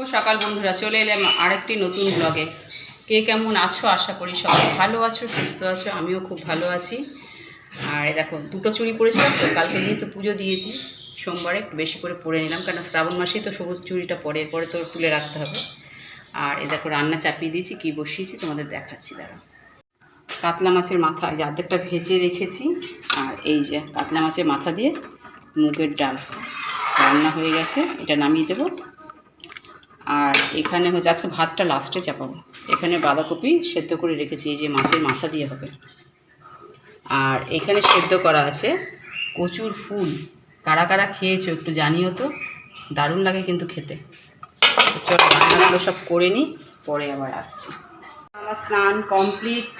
শুভ সকাল বন্ধুরা, চলে এলাম আরেকটি নতুন ব্লগে কে কেমন আছো? আশা করি সবাই ভালো আছো, সুস্থ আছো, আমিও খুব ভালো আছি। আর দেখো, দুটো চুড়ি পরেছিলাম তো, কালকে যেহেতু পুজো দিয়েছি, সোমবারে একটু বেশি করে পরে নিলাম কারণ শ্রাবণ মাসেই তো সবুজ চুড়িটা পরে, এরপরে তো তুলে রাখতে হবে। আর এ দেখো, রান্না চাপিয়ে দিয়েছি, কী বসিয়েছি তোমাদের দেখাচ্ছি দাঁড়া কাতলা মাছের মাথা যে অর্ধেকটা ভেজে রেখেছি, আর এই যে কাতলা মাছের মাথা দিয়ে মুগের ডাল। রান্না হয়ে গেছে, এটা নামিয়ে দেবো। আর এখানে হচ্ছে আজকে ভাতটা লাস্টে চাপাবো। এখানে বাঁধাকপি সেদ্ধ করে রেখেছি, এই যে মাছের মাথা দিয়ে হবে। আর এখানে সেদ্ধ করা আছে কচুর ফুল। কারা কারা খেয়েছো একটু জানিও তো। দারুণ লাগে কিন্তু খেতে। চলো রান্নাগুলো সব করে নিই পরে আবার আসছি। আমার স্নান কমপ্লিট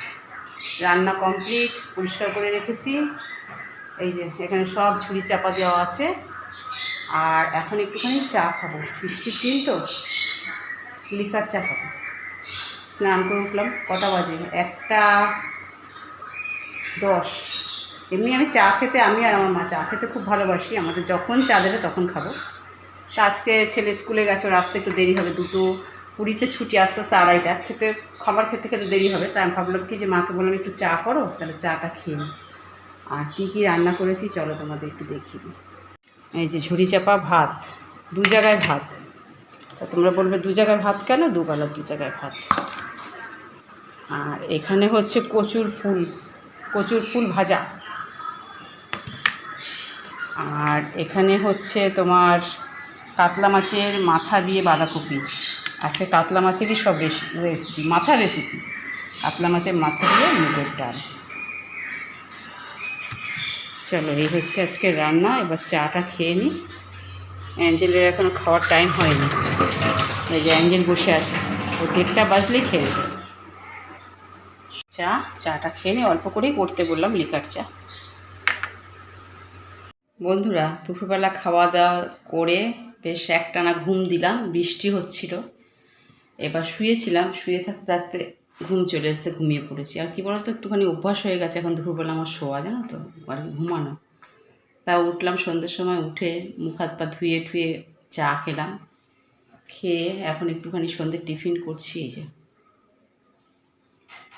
রান্না কমপ্লিট পরিষ্কার করে রেখেছি। এই যে এখানে সব ঝুড়ি চাপা দেওয়া আছে। আর এখন একটুখানি চা খাব। বৃষ্টির দিন তো, লিকার চা খাব। স্নান করে উঠলাম, কটা বাজে? একটা দশ। এমনি আমি চা খেতে, আমি আর আমার মা চা খেতে খুব ভালোবাসি। আমাদের যখন চা দেবে তখন খাব। তা আজকে ছেলে স্কুলে গেছে, ওর আসতে একটু দেরি হবে। দুটো কুড়িতে ছুটি, আস্তে আস্তে আড়াইটা। খেতে, খাবার খেতে খেতে দেরি হবে। তাই আমি ভাবলাম কি যে মাকে বললাম, একটু চা করো, তাহলে চাটা খেয়ে আর কী কী রান্না করেছি, চলো তোমাদের একটু দেখিয়ে দিই। এই যে ঝুড়ি চাপা ভাত, দু জায়গায় ভাত। তা তোমরা বলবে, দু জায়গায় ভাত কেন? দুবেলা দু জায়গায় ভাত। আর এখানে হচ্ছে কচুর ফুল কচুর ফুল ভাজা। আর এখানে হচ্ছে তোমার কাতলা মাছের মাথা দিয়ে বাঁধাকপি। আজকে কাতলা মাছেরই সব রেসিপি মাথা রেসিপি। কাতলা মাছের মাথা দিয়ে মুগের ডাল। চলো, এই হচ্ছে আজকে রান্না। এবার চাটা খেয়ে নিই অ্যাঞ্জেলের এখনও খাওয়ার টাইম হয়নি। এই যে অ্যাঞ্জেল বসে আছে। ও দেড়টা বাজলেই খেয়ে নেবে। চা, চাটা খেয়ে নিই অল্প করেই করতে বললাম লিকার চা। বন্ধুরা, দুপুরবেলা খাওয়া দাওয়া করে বেশ একটানা ঘুম দিলাম। বৃষ্টি হচ্ছিল। এবার শুয়েছিলাম। শুয়ে থাকতে থাকতে ঘুম চলে এসছে, ঘুমিয়ে পড়েছি। আর কী বলতো, একটুখানি অভ্যাস হয়ে গেছে এখন দুপুরবেলা আমার শোয়া, জানো তো? আর ঘুমানো। তা উঠলাম সন্ধ্যের সময়, উঠে মুখ হাত পা ধুয়ে ঠুয়ে চা খেলাম। খেয়ে এখন একটুখানি সন্ধ্যে টিফিন করছি, এই যে।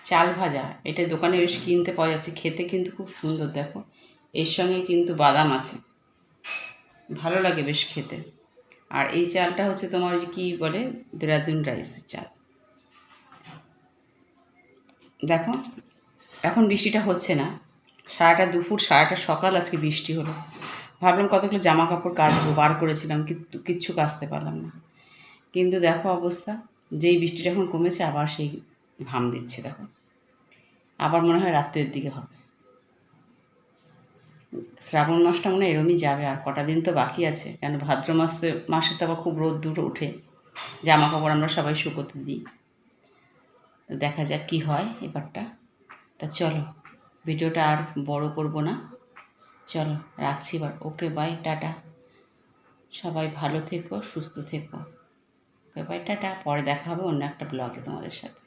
চাল ভাজা, এটা দোকানে বেশ কিনতে পাওয়া যাচ্ছে, খেতে কিন্তু খুব সুন্দর, দেখো। এর সঙ্গে কিন্তু বাদাম আছে। ভালো লাগে বেশ খেতে। আর এই চালটা হচ্ছে তোমার কি বলে, দেরাদুন রাইসের চাল। দেখো, এখন বৃষ্টিটা হচ্ছে না। সারাটা দুপুর, সারাটা সকাল আজকে বৃষ্টি হলো। ভাবলাম কতগুলো জামা কাপড় কাচবো, বার করেছিলাম কিন্তু কিচ্ছু কাচতে পারলাম না। কিন্তু দেখো অবস্থা, যেই বৃষ্টিটা এখন কমেছে, আবার সেই ঘাম দিচ্ছে, দেখো। আবার মনে হয় রাত্রের দিকে হবে। শ্রাবণ মাসটা মনে হয় এরমই যাবে, আর কটা দিন তো বাকি আছে। কেন ভাদ্র মাসে মাসে তো আবার খুব রোদ দূর ওঠে জামা কাপড় আমরা সবাই শুকোতে দিই। তো দেখা যাক কি হয় এবারটা। তা চলো, ভিডিওটা আর বড় করব না। চলো, রাখছি এবার। Okay, bye, tata. সবাই ভালো থেকো, সুস্থ থেকো। Okay bye, tata. পরে দেখা হবে অন্য একটা ব্লগে তোমাদের সাথে।